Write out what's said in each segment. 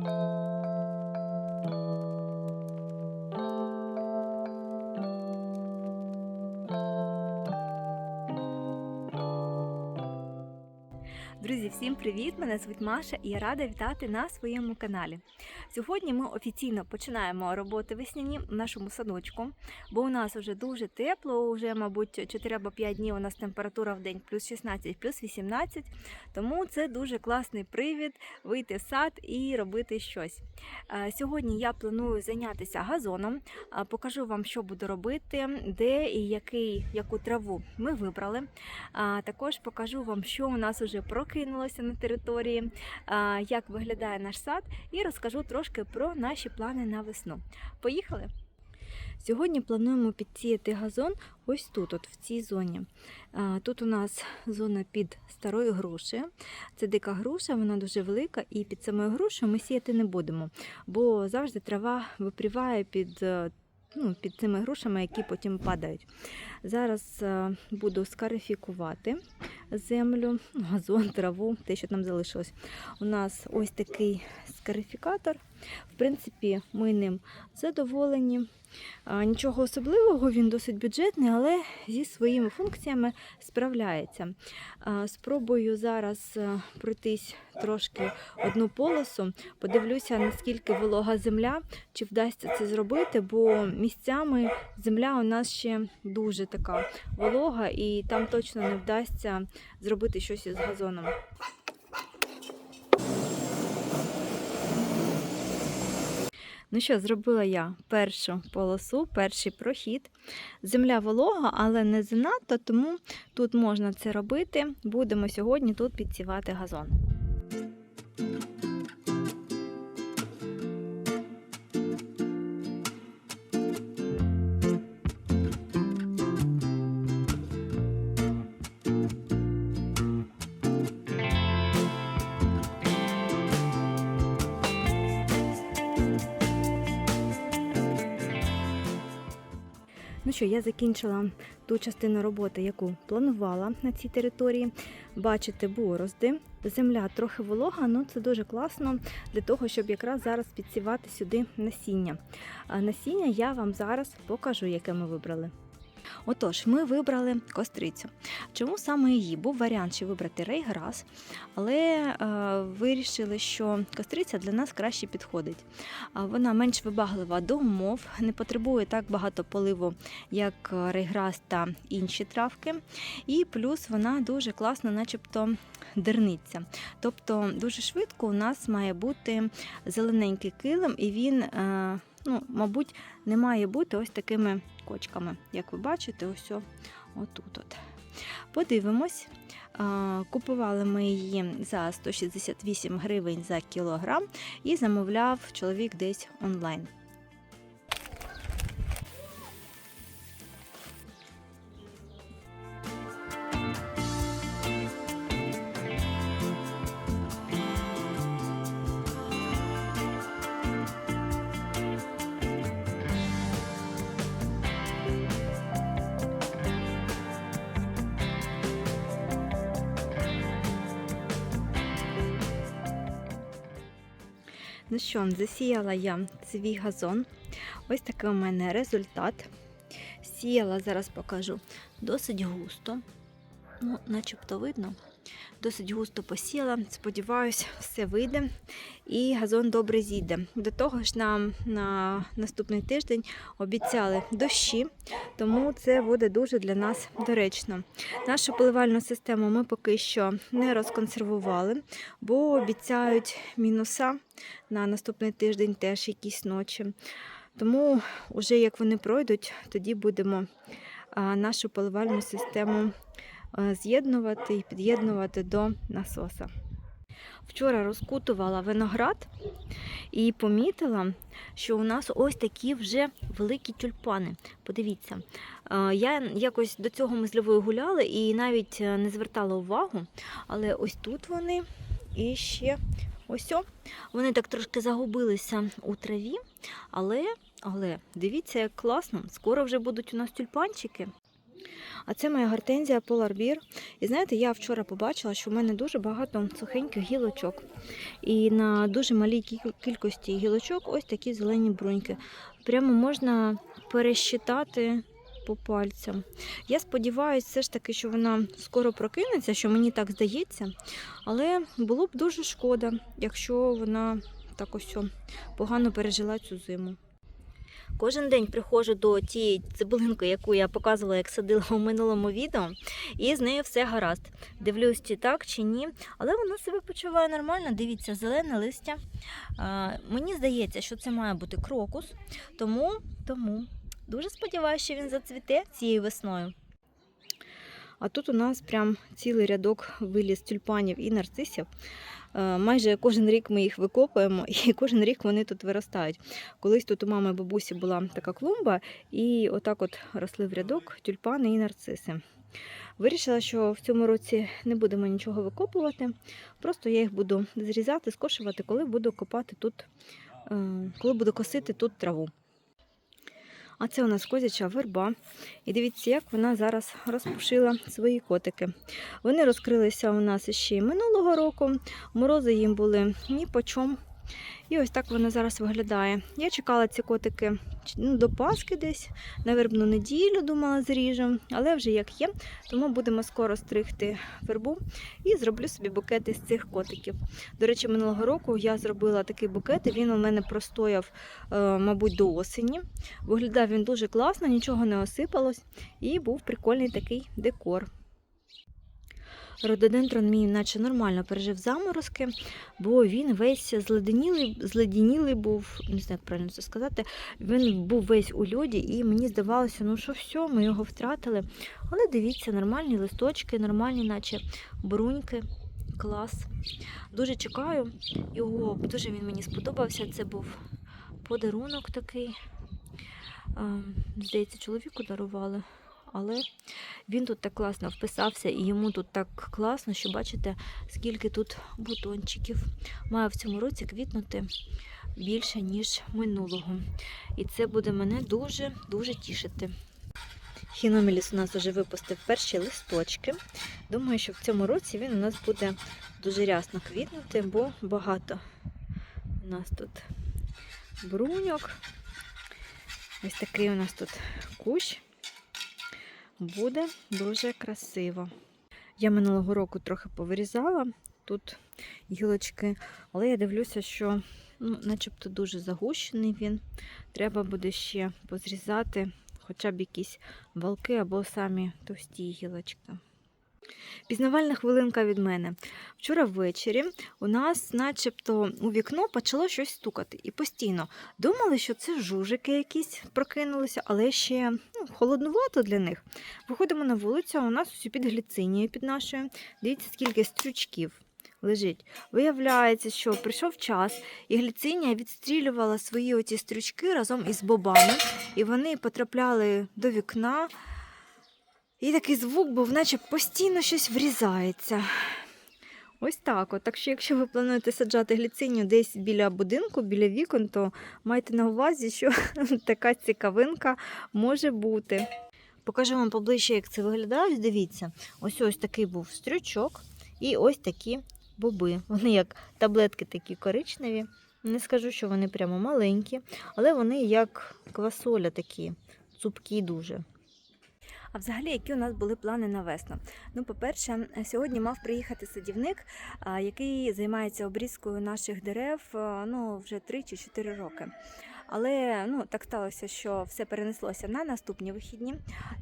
Друзі, всім привіт! Мене звуть Маша і я рада вітати на своєму каналі. Сьогодні ми офіційно починаємо роботи весняні в нашому садочку, бо у нас вже дуже тепло, вже, мабуть, 4 або 5 днів у нас температура в день плюс 16, плюс 18. Тому це дуже класний привід вийти в сад і робити щось. Е, Сьогодні я планую зайнятися газоном, Е, покажу вам, що буду робити, де і який, яку траву ми вибрали. А також покажу вам, що у нас уже прокинулося на території, як виглядає наш сад, і розкажу трошки про наші плани на весну. Поїхали! Сьогодні плануємо підсіяти газон ось тут, от в цій зоні. Тут у нас зона під старою грушею. Це дика груша, вона дуже велика, і під самою грушею ми сіяти не будемо, бо завжди трава випріває під. е, Ну, під цими грушами, які потім падають. Зараз е, буду скарифікувати землю, газон, траву, те, що там залишилось. У нас ось такий скарифікатор. В принципі, ми ним задоволені. Нічого особливого, він досить бюджетний, але зі своїми функціями справляється. Спробую зараз е, пройтись трошки одну полосу, подивлюся, наскільки волога земля, чи вдасться це зробити, бо місцями земля у нас ще дуже така волога, і там точно не вдасться зробити щось із газоном. Ну що, зробила я першу полосу, перший прохід. Земля волога, але не занадто, тому тут можна це робити. Будемо сьогодні тут підсівати газон. Ну що, я закінчила ту частину роботи, яку планувала на цій території. Бачите борозди. Земля трохи волога, але це дуже класно для того, щоб якраз зараз підсівати сюди насіння. А насіння я вам зараз покажу, яке ми вибрали. Отож, ми вибрали кострицю. Чому саме її? Був варіант ще вибрати рейграс, але е, вирішили, що костриця для нас краще підходить. Вона менш вибаглива до умов, не потребує так багато поливу, як рейграс та інші травки. І плюс вона дуже класно, начебто, дерниться. Тобто дуже швидко у нас має бути зелененький килим, і він, е, ну, мабуть, не має бути ось такими кочками. Як ви бачите, ось отут. От. Подивимось. Купували ми її за 168 гривень за кілограм і замовляв чоловік десь онлайн. Ну що, засіяла я свій газон. Ось такий у мене результат. Сіяла, зараз покажу, досить густо. Ну, начебто видно. Досить густо посіяла. Сподіваюсь, все вийде і газон добре зійде. До того ж, нам на наступний тиждень обіцяли дощі, тому це буде дуже для нас доречно. Нашу поливальну систему ми поки що не розконсервували, бо обіцяють мінуса на наступний тиждень теж якісь ночі. Тому, вже як вони пройдуть, тоді будемо нашу поливальну систему з'єднувати і під'єднувати до насоса. Вчора розкутувала виноград і помітила, що у нас ось такі вже великі тюльпани. Подивіться, я якось до цього ми з Львою гуляли і навіть е, не звертала увагу, але ось тут вони і ще ось. о. Вони так трошки загубилися у траві, але, але дивіться, як класно. Скоро вже будуть у нас тюльпанчики. А це моя гортензія Polar Bear. І знаєте, я вчора побачила, що в мене дуже багато сухеньких гілочок. І на дуже малій кількості гілочок ось такі зелені бруньки. Прямо можна пересчитати по пальцям. Я сподіваюся, все ж таки, що вона скоро прокинеться, що мені так здається. Але було б дуже шкода, якщо вона так ось погано пережила цю зиму. Кожен день приходжу до тієї цибулинки, яку я показувала, як садила у минулому відео, і з нею все гаразд. Дивлюсь, чи так, чи ні. Але вона себе почуває нормально. Дивіться, зелене листя. А, мені здається, що це має бути крокус, тому, тому дуже сподіваюся, що він зацвіте цією весною. А тут у нас прям цілий рядок виліз тюльпанів і нарцисів. Е, Майже кожен рік ми їх викопуємо, і кожен рік вони тут виростають. Колись тут у мами бабусі була така клумба, і отак от росли в рядок тюльпани і нарциси. Вирішила, що в цьому році не будемо нічого викопувати. Просто я їх буду зрізати, скошувати, коли буду копати тут, е, коли буду косити тут траву. А це у нас козяча верба. І дивіться, як вона зараз розпушила свої котики. Вони розкрилися у нас ще й минулого року. Морози їм були ні по чому. І ось так вона зараз виглядає. Я чекала ці котики ну, до Пасхи десь, на вербну неділю, думала, зріжу, але вже як є, тому будемо скоро стригти вербу і зроблю собі букети з цих котиків. До речі, минулого року я зробила такий букет, і він у мене простояв, е, мабуть, до осені. Виглядав він дуже класно, нічого не осипалось, і був прикольний такий декор. Рододендрон мій наче нормально пережив заморозки, бо він весь зледенілий, зледенілий був, не знаю, як правильно це сказати. Він був весь у льоді, і мені здавалося, ну що все, ми його втратили. Але дивіться, нормальні листочки, нормальні, наче бруньки. Клас. Дуже чекаю його, дуже він мені сподобався. Це був подарунок такий. Ем, Здається, чоловіку дарували. Але він тут так класно вписався, і йому тут так класно, що бачите, скільки тут бутончиків. Має в цьому році квітнути більше, ніж минулого. І це буде мене дуже-дуже тішити. Хіноміліс у нас вже випустив перші листочки. Думаю, що в цьому році він у нас буде дуже рясно квітнути, бо багато у нас тут бруньок. Ось такий у нас тут кущ буде дуже красиво. Я минулого року трохи повирізала тут гілочки, але я дивлюся, що ну, начебто дуже загущений він. Треба буде ще позрізати хоча б якісь валки або самі товсті гілочки. Пізнавальна хвилинка від мене. Вчора ввечері у нас, начебто, у вікно почало щось стукати. І постійно думали, що це жужики якісь прокинулися, але ще ну, холоднувато для них. Виходимо на вулицю, а у нас ось під гліцинією під нашою. Дивіться, скільки стрючків лежить. Виявляється, що прийшов час, і гліцинія відстрілювала свої оці стрючки разом із бобами, і вони потрапляли до вікна. І такий звук був, наче постійно щось врізається. Ось так. От. Так що, якщо ви плануєте саджати гліцинію десь біля будинку, біля вікон, то майте на увазі, що така цікавинка може бути. Покажу вам поближче, як це виглядає. Дивіться, ось ось такий був стрючок і ось такі боби. Вони як таблетки такі коричневі. Не скажу, що вони прямо маленькі, але вони як квасоля такі, цупкі дуже. А взагалі, які у нас були плани на весну? Ну, по-перше, сьогодні мав приїхати садівник, який займається обрізкою наших дерев ну, вже 3 чи 4 роки. Але ну, так сталося, що все перенеслося на наступні вихідні,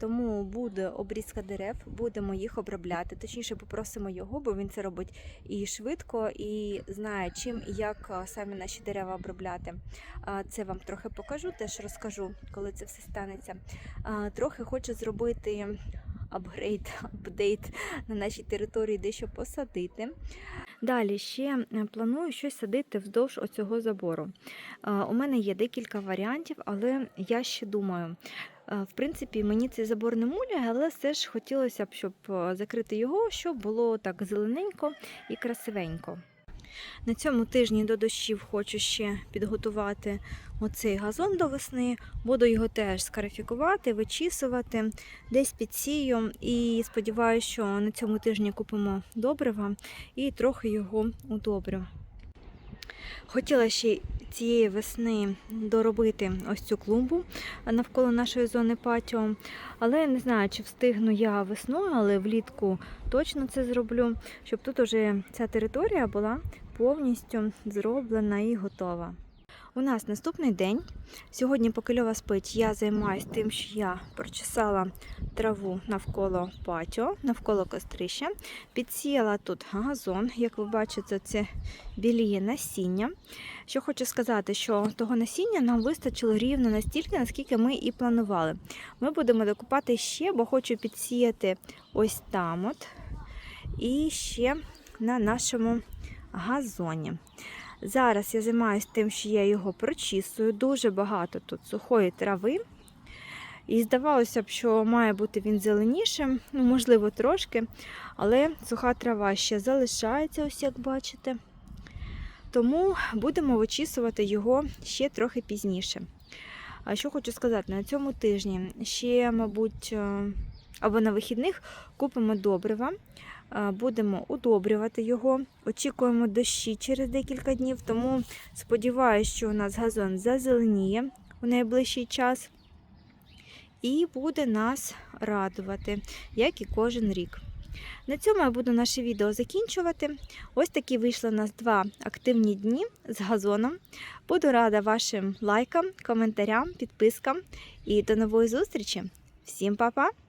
тому буде обрізка дерев, будемо їх обробляти. Точніше, попросимо його, бо він це робить і швидко, і знає, чим і як самі наші дерева обробляти. Це вам трохи покажу, теж розкажу, коли це все станеться. Трохи хочу зробити апгрейд, апдейт на нашій території, дещо посадити. Далі ще е, планую щось садити вздовж оцього забору. У мене є декілька варіантів, але я ще думаю. В принципі, мені цей забор не муляє, але все ж хотілося б, щоб е, закрити його, щоб було так зелененько і красивенько. На цьому тижні до дощів хочу ще підготувати оцей газон до весни. Буду його теж скарифікувати, вичісувати, десь підсію. І сподіваюся, що на цьому тижні купимо добрива і трохи його удобрю. Хотіла ще цієї весни доробити ось цю клумбу навколо нашої зони патіо. Але не знаю, чи встигну я весною, але влітку точно це зроблю, щоб тут уже ця територія була повністю зроблена і готова. У нас наступний день. Сьогодні, поки Льова спить, я займаюся тим, що я прочесала траву навколо патіо, навколо кострища. Підсіяла тут газон, як ви бачите, це біліє насіння. Що хочу сказати, що того насіння нам вистачило рівно настільки, наскільки ми і планували. Ми будемо докупати ще, бо хочу підсіяти ось там от і ще на нашому газоні. Зараз я займаюся тим, що я його прочісую. Дуже багато тут сухої трави. І здавалося б, що має бути він зеленішим, ну, можливо, трошки, але суха трава ще залишається, ось як бачите. Тому будемо вичісувати його ще трохи пізніше. А що хочу сказати, на цьому тижні ще, мабуть, е, або на вихідних купимо добрива, будемо удобрювати його. Очікуємо дощі через декілька днів, тому сподіваюся, що у нас газон зазеленіє у найближчий час і буде нас радувати, як і кожен рік. На цьому я буду наше відео закінчувати. Ось такі вийшли у нас два активні дні з газоном. Буду рада вашим лайкам, коментарям, підпискам і до нової зустрічі. Всім па-па!